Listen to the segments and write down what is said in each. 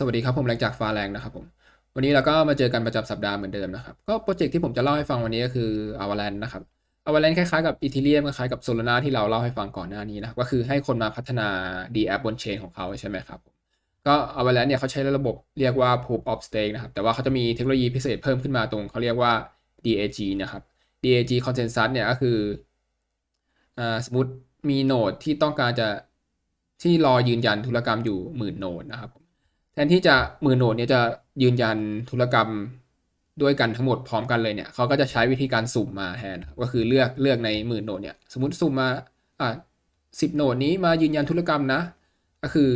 สวัสดีครับผมแรงจากฟ้าแรงนะครับผมวันนี้เราก็มาเจอกันประจำสัปดาห์เหมือนเดิมนะครับก็โปรเจกต์ที่ผมจะเล่าให้ฟังวันนี้ก็คือ Avalanche นะครับ Avalanche คล้ายๆกับ Ethereum คล้ายๆกับ Solana ที่เราเล่าให้ฟังก่อนหน้านี้นะครับก็คือให้คนมาพัฒนา D app บนเชนของเขาใช่ไหมครับก็ Avalanche เนี่ยเขาใช้ระบบเรียกว่า Proof of Stake นะครับแต่ว่าเขาจะมีเทคโนโลยีพิเศษเพิ่มขึ้นมาตรงเขาเรียกว่า DAG นะครับ DAG Consensus เนี่ยก็คืออ่าสมมติมีโนดที่ต้องการจะที่รอยืนยันธุรกรรมอยู่หมื่นโนดนะครับ ทนที่จะมื่นโนดเนี่ยจะยืนยันธุรกรรมด้วยกันทั้งหมดพร้อมกันเลยเนี่ยเขาก็จะใช้วิธีการสุ่มมาแทนก็คือเลือกเลือกในหมื่นโนดเนี่ยสมมติสุ่มมาอ่าสิบโนดนี้มายืนยันธุรกรรมนะ ก็คือ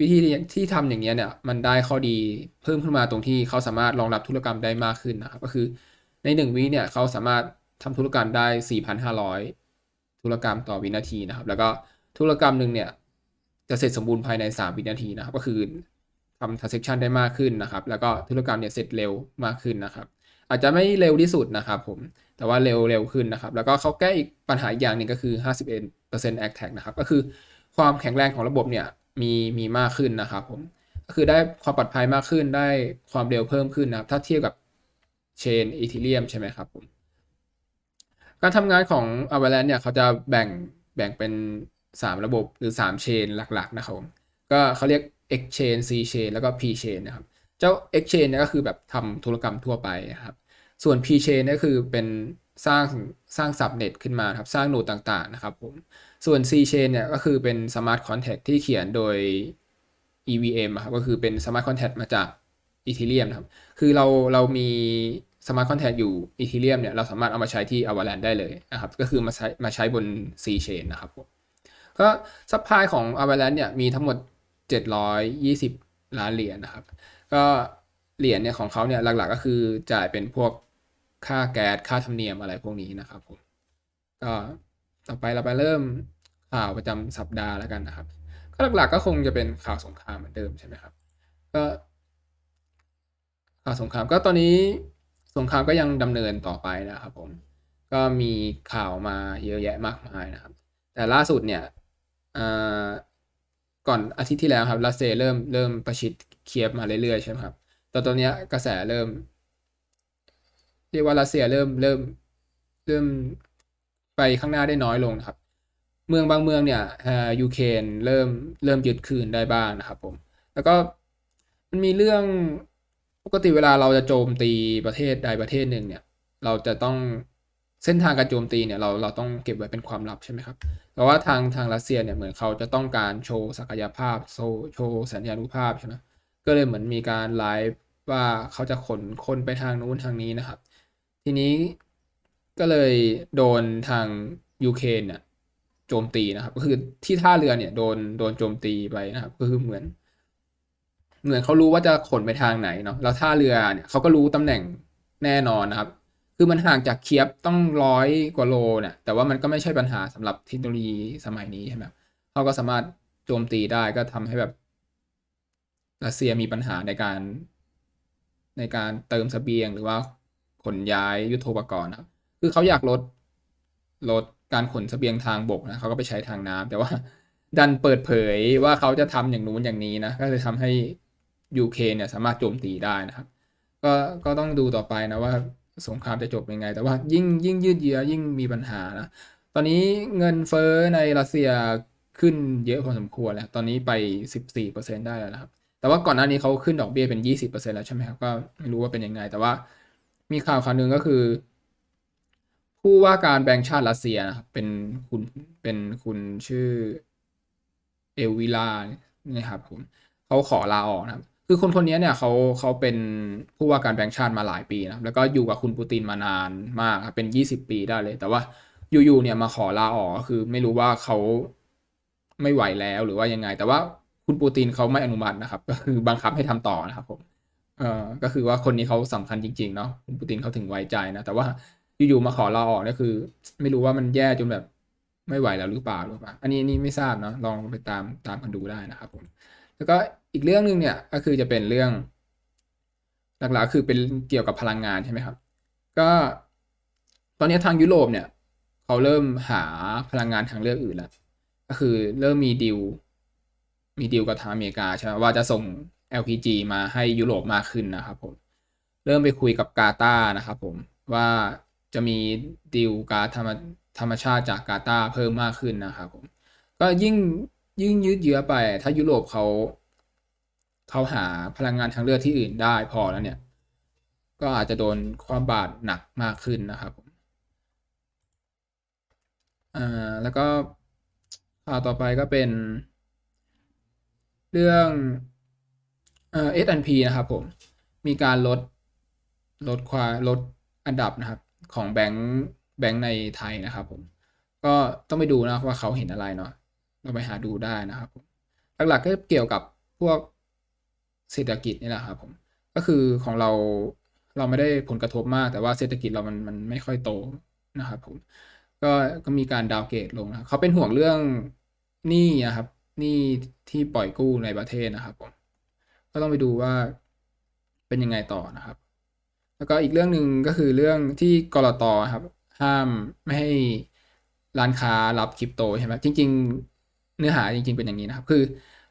วิธีที่ทำอย่างเงี้ยเนี่ยมันได้ข้อดีเพิ่มขึ้นมาตรงที่เขาสามารถรองรับธุรกรรมได้มากขึ้นนะครับก็คือในหนึ่งวิเนี่ยเขาสามารถทำธุรกรรมได้ 4,500 ธุรกรรมต่อวินาทีนะครับ แล้วก็ธุรกรรมหนึ่งเนี่ยจะเสร็จสมบูรณ์ภายใน 3 วินาทีนะครับก็คือ ทำ transaction ได้มากขึ้นนะครับ แล้วก็ธุรกรรมเนี่ยเสร็จเร็วมากขึ้นนะครับ อาจจะไม่เร็วที่สุดนะครับผม แต่ว่าเร็วเร็วขึ้นนะครับ แล้วก็เขาแก้อีกปัญหาอย่างหนึ่งก็คือ 51% attack นะครับ ก็คือความแข็งแรงของระบบเนี่ยมีมีมากขึ้นนะครับผม ก็คือได้ความปลอดภัยมากขึ้น ได้ความเร็วเพิ่มขึ้นนะครับ ถ้าเทียบกับเชนอีเทเรียมใช่ไหมครับผม การทำงานของ Avalanche เนี่ยเขาจะแบ่งแบ่งเป็น 3 ระบบหรือ 3 เชนหลักๆนะครับผม ก็เขาเรียก X chain C chain แล้วก็ P chain นะครับ เจ้า X chain เนี่ยก็คือแบบทำธุรกรรมทั่วไปนะครับ ส่วน P chain เนี่ยคือเป็นสร้างสร้างสับเน็ตขึ้นมาครับ สร้างโนดต่างๆนะครับผม ส่วน C chain เนี่ยก็คือเป็น smart contract ที่เขียนโดย EVM ครับ ก็คือเป็น smart contract มาจาก Ethereum นะครับ คือเราเรามี smart contract อยู่ Ethereum เนี่ย เราสามารถเอามาใช้ที่ Avalanche ได้เลยนะครับ ก็คือมาใช้มาใช้บน C chain นะครับผม ก็ซัพพลายของ Avalanche เนี่ยมีทั้งหมด 720 ล้านเหรียญนะครับ ก็เหรียญเนี่ยของเขาเนี่ยหลักๆก็คือจ่ายเป็นพวกค่าแก๊สค่าธรรมเนียมอะไรพวกนี้นะครับผมก็ต่อไปเราไปเริ่มข่าวประจำสัปดาห์แล้วกันนะครับ ก็หลักๆก็คงจะเป็นข่าวสงครามเหมือนเดิมใช่ไหมครับ ก็ข่าวสงครามก็ตอนนี้สงครามก็ยังดำเนินต่อไปนะครับผมก็มีข่าวมาเยอะแยะมากมายนะครับ แต่ล่าสุดเนี่ย ก่อนอาทิตย์ที่แล้วครับรัสเซียเริ่มเริ่มประชิดเคียฟมาเรื่อยๆใช่ไหมครับแต่ตอนนี้กระแสเริ่ม เรียกว่ารัสเซียเริ่มเริ่มเริ่มไปข้างหน้าได้น้อยลงนะครับ เมืองบางเมืองเนี่ยยูเครนเริ่มเริ่มยึดคืนได้บ้างนะครับ ผม แล้วก็มันมีเรื่องปกติเวลาเราจะโจมตีประเทศใดประเทศหนึ่งเนี่ย เราจะต้อง เส้นทางการโจมตีเนี่ยเราเราต้องเก็บไว้เป็นความลับใช่ไหมครับ แต่ว่าทางทางรัสเซียเนี่ยเหมือนเขาจะต้องการโชว์ศักยภาพโชว์โชว์สัญญานุภาพใช่ไหมก็เลยเหมือนมีการไลฟ์ว่าเขาจะขนคนไปทางนู้นทางนี้นะครับ ทีนี้ก็เลยโดนทางยูเครนเนี่ยโจมตีนะครับ ก็คือที่ท่าเรือเนี่ยโดนโดนโจมตีไปนะครับ ก็คือเหมือน เหมือนเขารู้ว่าจะขนไปทางไหนเนาะแล้วท่าเรือเนี่ยเขาก็รู้ตำแหน่งแน่นอนนะครับ คือมันห่างจากเคียบต้องร้อยกว่าโลเนี่ย แต่ว่ามันก็ไม่ใช่ปัญหาสำหรับเทคโนโลยีสมัยนี้ใช่ไหมเขาก็สามารถโจมตีได้ก็ทำให้แบบรัสเซียมีปัญหาในการ ในการเติมสเสบียงหรือว่าขนย้ายยุทโธปกรณ์ครับ คือเขาอยากลดลดการขนสเสบียงทางบกนะเขาก็ไปใช้ทางน้ำแต่ว่าดันเปิดเผยว่าเขาจะทำอย่างนู้นอย่างนี้นะ ก็เลยทำให้ยูเครนเนี่ยสามารถโจมตีได้นะครับ ก็ก็ต้องดูต่อไปนะว่า สงครามจะจบยังไง แต่ว่ายิ่งยิ่งยืดเยื้อยิ่งมีปัญหานะตอนนี้เงินเฟ้อในรัสเซียขึ้นเยอะพอสมควรแล้ว ตอนนี้ไป 14%ได้แล้วครับ แต่ว่าก่อนหน้านี้เขาขึ้นดอกเบี้ยเป็น 20%แล้วใช่ไหมครับ ก็ไม่รู้ว่าเป็นยังไง แต่ว่ามีข่าวข่าวหนึ่งก็คือ ผู้ว่าการแบงก์ชาติรัสเซียนะครับ เป็นคุณเป็นคุณชื่อเอวิลานะครับผมเขาขอลาออกนะครับ คือคนคนนี้เนี่ยเขาเขาเป็นผู้ว่าการแบงก์ชาติมาหลายปีนะแล้วก็อยู่กับคุณปูตินมานานมากครับเป็น 20 ปีได้เลย แต่ว่าอยู่ๆเนี่ยมาขอลาออกก็คือไม่รู้ว่าเขาไม่ไหวแล้วหรือว่ายังไง แต่ว่าคุณปูตินเขาไม่อนุมัตินะครับ ก็คือบังคับให้ทำต่อนะครับผมเอ่อก็คือว่าคนนี้เขาสำคัญจริงๆเนาะคุณปูตินเขาถึงไว้ใจนะ แต่ว่าอยู่ๆมาขอลาออกนี่ยคือ ไม่รู้ว่ามันแย่จนแบบไม่ไหวแล้วหรือเปล่าหรือเปล่า อันนี้นี่ไม่ทราบเนาะลองไปตามตามกันดูได้นะครับผม แล้วก็อีกเรื่องหนึ่งเนี่ยก็คือจะเป็นเรื่อง หลักๆคือเป็นเกี่ยวกับพลังงานใช่ไหมครับ ก็ตอนนี้ทางยุโรปเนี่ยเขาเริ่มหาพลังงานทางเลือกอื่นแล้วก็คือเริ่มมีดิวมีดิวกับทางอเมริกาใช่ไหมว่าจะส่ง LPG มาให้ยุโรปมากขึ้นนะครับผมเริ่มไปคุยกับกาตานะครับผมว่าจะมีดีลกาธรรมธรรมชาติจากกาตาเพิ่มมากขึ้นนะครับผมก็ยิ่ง ยิ่งยืดเยื้อไป ถ้ายุโรปเขาเขาหาพลังงานทางเลือกที่อื่นได้พอแล้วเนี่ย ก็อาจจะโดนความบาดหนักมากขึ้นนะครับผมอ่าแล้วก็ข่าวต่อไปก็เป็น เรื่องเอ่อ S&P นะครับผม มีการลดลดความลดอันดับนะครับ ของแบงค์แบงค์ในไทยนะครับผม ก็ต้องไปดูนะว่าเขาเห็นอะไรเนาะ เราไปหาดูได้นะครับผมหลักๆก็เกี่ยวกับพวกเศรษฐกิจนี่แหละครับผมก็คือของเราเราไม่ได้ผลกระทบมาก แต่ว่าเศรษฐกิจเรามันมันไม่ค่อยโตนะครับผมก็ก็มีการดาวเกรดลงนะเขาเป็นห่วงเรื่องหนี้นะครับหนี้ที่ปล่อยกู้ในประเทศนะครับผมก็ต้องไปดูว่าเป็นยังไงต่อนะครับ แล้วก็อีกเรื่องหนึ่งก็คือเรื่องที่กรตครับ ห้ามไม่ให้ร้านค้ารับคริปโตใช่ไหมจริง ๆ เนื้อหาจริงๆเป็นอย่างนี้นะครับ คือ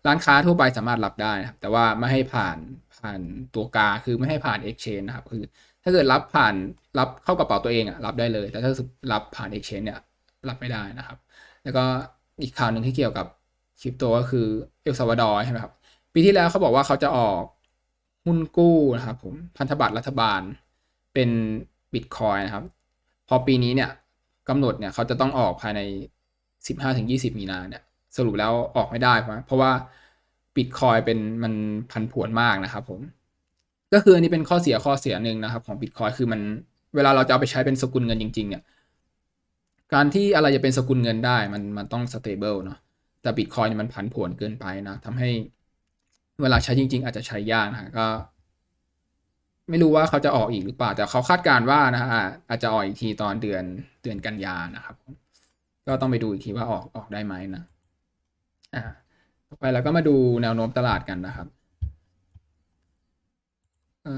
ร้านค้าทั่วไปสามารถรับได้นะครับ แต่ว่าไม่ให้ผ่านผ่านตัวกาคือไม่ให้ผ่าน exchange นะครับ คือ ถ้าเกิดรับผ่านรับเข้ากระเป๋าตัวเองอะรับได้เลย แต่ถ้ารับผ่าน exchange เนี่ยรับไม่ได้นะครับ แล้วก็อีกข่าวหนึ่งที่เกี่ยวกับคริปโตก็คือเอลซาวาดอร์ใช่ไหมครับ ปีที่แล้วเขาบอกว่าเขาจะออกหุ้นกู้นะครับผมพันธบัตรรัฐบาลเป็นบิตคอยนะครับ พอปีนี้เนี่ยกำหนดเนี่ยเขาจะต้องออกภายใน 15-20 มีนาเนี่ย สรุปแล้วออกไม่ได้เพราะว่าบิตคอยเป็นมันพันผวนมากนะครับผม ก็คืออันนี้เป็นข้อเสียข้อเสียหนึ่งนะครับ ของบิตคอยคือมันเวลาเราจะเอาไปใช้เป็นสกุลเงินจริง ๆ เนี่ย การที่อะไรจะเป็นสกุลเงินได้มันมันต้องสเตเบิลเนาะแต่บิตคอยเนี่ยมันผันผวนเกินไปนะทำให้เวลาใช้จริง ๆ อาจจะใช้ยากนะก็ ไม่รู้ว่าเขาจะออกอีกหรือเปล่า แต่เขาคาดการว่านะฮะอาจจะออกอีกทีตอนเดือนเดือนกันยานะครับ ก็ต้องไปดูอีกทีว่าออกออกได้ไหมนะ อ่าต่อไปเราก็มาดูแนวโน้มตลาดกันนะครับ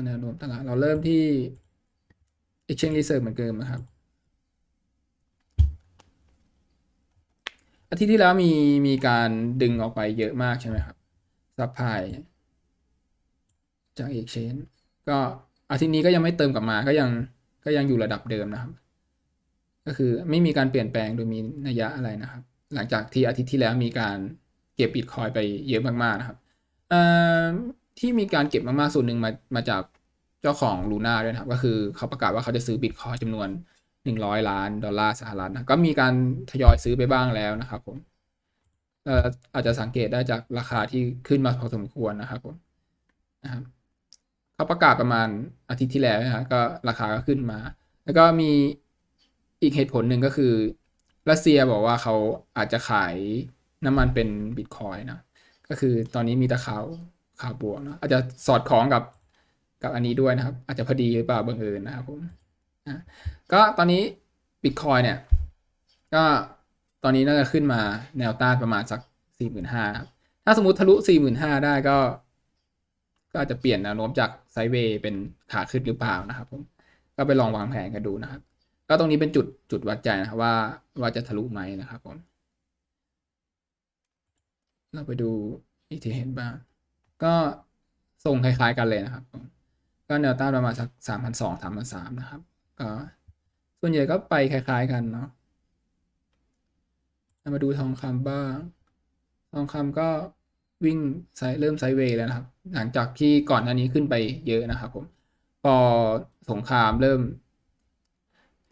แนวโน้มตลาดเราเริ่มที่ exchange research เหมือนเดิมนะครับ อาทิตย์ที่แล้วมีมีการดึงออกไปเยอะมากใช่ไหมครับซัพพลายจาก exchange ก็อาทิตย์นี้ก็ยังไม่เติมกลับมาก็ยังก็ยังอยู่ระดับเดิมนะครับ ก็คือไม่มีการเปลี่ยนแปลงโดยมีนัยยะอะไรนะครับ หลังจากที่อาทิตย์ที่แล้วมีการ เก็บบิตคอยไปเยอะมากๆนะครับที่มีการเก็บมากๆส่วนหนึ่งมามาจากเจ้าของลูน่าด้วยนะครับ ก็คือเขาประกาศว่าเขาจะซื้อบิตคอยจำนวน 100 ล้านดอลลาร์สหรัฐนะก็มีการทยอยซื้อไปบ้างแล้วนะครับผมอาจจะสังเกตได้จากราคาที่ขึ้นมาพอสมควรนะครับผมนะครับเขาประกาศประมาณอาทิตย์ที่แล้วนะครับก็ราคาก็ขึ้นมา แล้วก็มีอีกเหตุผลหนึ่งก็คือรัสเซียบอกว่าเขาอาจจะขาย น้ำมันเป็นบิตคอยนะก็คือตอนนี้มีแต่ข่าวข่าวบวกนะอาจจะสอดคล้องกับกับอันนี้ด้วยนะครับ อาจจะพอดีหรือเปล่าบังเอิญนะครับผมนะก็ตอนนี้บิตคอยเนี่ย ก็ตอนนี้น่าจะขึ้นมาแนวต้านประมาณสักสี่หมื่นห้าครับถ้าสมมติทะลุสี่หมื่นห้าได้ก็ ก็อาจจะเปลี่ยนแนวโน้มจากไซด์เวย์เป็นขาขึ้นหรือเปล่านะครับผมก็ไปลองวางแผนกันดูนะครับ ก็ตรงนี้เป็นจุดจุดวัดใจนะครับว่าว่าจะทะลุไหมนะครับผม เราไปดูอีกทีเห็นบ้าง ก็ส่งคล้ายๆกันเลยนะครับ ก็แนวต้านประมาณสักสามพันสองสามพันสามนะครับ ก็ส่วนใหญ่ก็ไปคล้าย ๆ กันเนาะมาดูทองคำบ้าง ทองคำก็วิ่งไซเริ่มไซเวย์แล้วนะครับ หลังจากที่ก่อนหน้านี้ขึ้นไปเยอะนะครับ ผม พอสงครามเริ่ม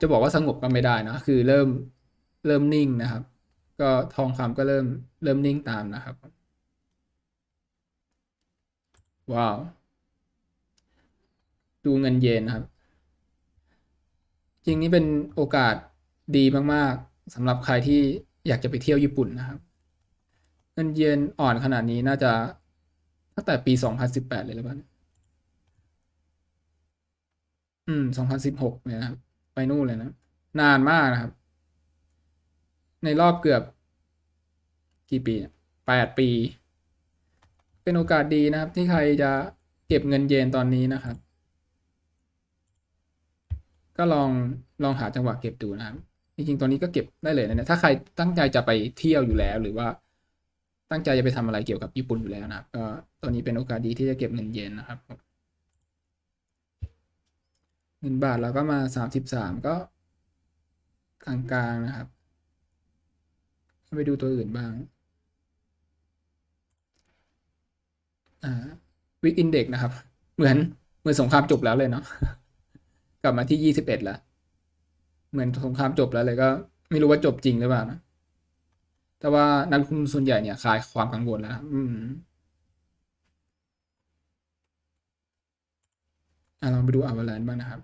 จะบอกว่าสงบก็ไม่ได้นะ คือเริ่มเริ่มนิ่งนะครับ ก็ทองคำก็เริ่มเริ่มนิ่งตามนะครับ ว้าว ดูเงินเยนนะครับ จริงนี้เป็นโอกาสดีมากๆสำหรับใครที่อยากจะไปเที่ยวญี่ปุ่นนะครับ เงินเยนอ่อนขนาดนี้น่าจะตั้งแต่ปี 2018 เลยหรือเปล่าอืม 2016 เนี่ยนะครับ ไปนู่นเลยนะ นานมากนะครับ ในรอบเกือบ กี่ปีแปดปี เป็นโอกาสดีนะครับ ที่ใครจะเก็บเงินเยนตอนนี้นะครับ ก็ลองลองหาจังหวะเก็บดูนะครับจริงๆตอนนี้ก็เก็บได้เลยนะเนี่ยถ้าใครตั้งใจจะไปเที่ยวอยู่แล้ว หรือว่าตั้งใจจะไปทำอะไรเกี่ยวกับญี่ปุ่นอยู่แล้วนะครับก็ตอนนี้เป็นโอกาสดีที่จะเก็บเงินเยนนะครับเงินบาทเราก็มาสามสิบสามก็กลางๆนะครับ ไปดูตัวอื่นบ้างอ่าวิกอินเด็กนะครับ เหมือนเหมือนสงครามจบแล้วเลยเนาะกลับมาที่ยี่สิบเอ็ดแล้วเหมือนสงครามจบแล้วเลยก็ ไม่รู้ว่าจบจริงหรือเปล่านะแต่ว่านักลงทุนส่วนใหญ่เนี่ยคลายความกังวลแล้วอืมอ่าลองไปดูอาวานบ้างนะครับ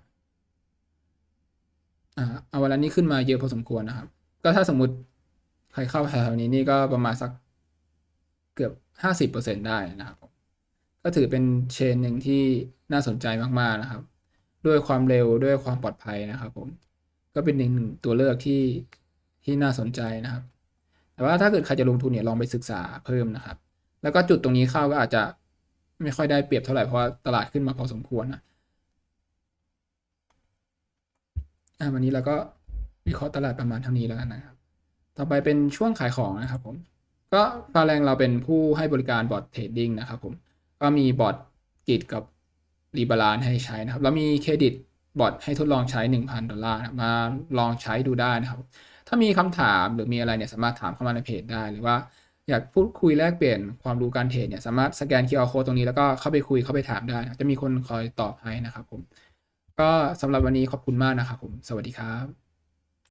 อ่าอาวานนี่ขึ้นมาเยอะพอสมควรนะครับ ก็ถ้าสมมติ ใครเข้าแถวนี้นี่ก็ประมาณสักเกือบห้าสิบเปอร์เซ็นได้นะครับ ก็ถือเป็นเชนหนึ่งที่น่าสนใจมากๆนะครับ ด้วยความเร็วด้วยความปลอดภัยนะครับ ผม ก็เป็นหนึ่งตัวเลือกที่ที่น่าสนใจนะครับ แต่ว่าถ้าเกิดใครจะลงทุนเนี่ยลองไปศึกษาเพิ่มนะครับ แล้วก็จุดตรงนี้เข้าก็อาจจะไม่ค่อยได้เปรียบเท่าไหร่เพราะว่าตลาดขึ้นมาพอสมควรนะอ่าวันนี้เราก็วิเคราะห์ตลาดประมาณเท่านี้แล้วกันนะครับ ต่อไปเป็นช่วงขายของนะครับผม ก็ฟาแรงเราเป็นผู้ให้บริการบอทเทรดดิ้งนะครับผม ก็มีบอทกิจกับรีบาลานให้ใช้นะครับ แล้วมีเครดิตบอทให้ทดลองใช้ 1,000 ดอลลาร์มาลองใช้ดูได้นะครับ ถ้ามีคำถามหรือมีอะไรเนี่ยสามารถถามเข้ามาในเพจได้ หรือว่าอยากพูดคุยแลกเปลี่ยนความรู้การเทรดเนี่ยสามารถสแกน QR code ตรงนี้แล้วก็เข้าไปคุยเข้าไปถามได้นะจะมีคนคอยตอบให้นะครับผม ก็สำหรับวันนี้ขอบคุณมากนะครับผม สวัสดีครับ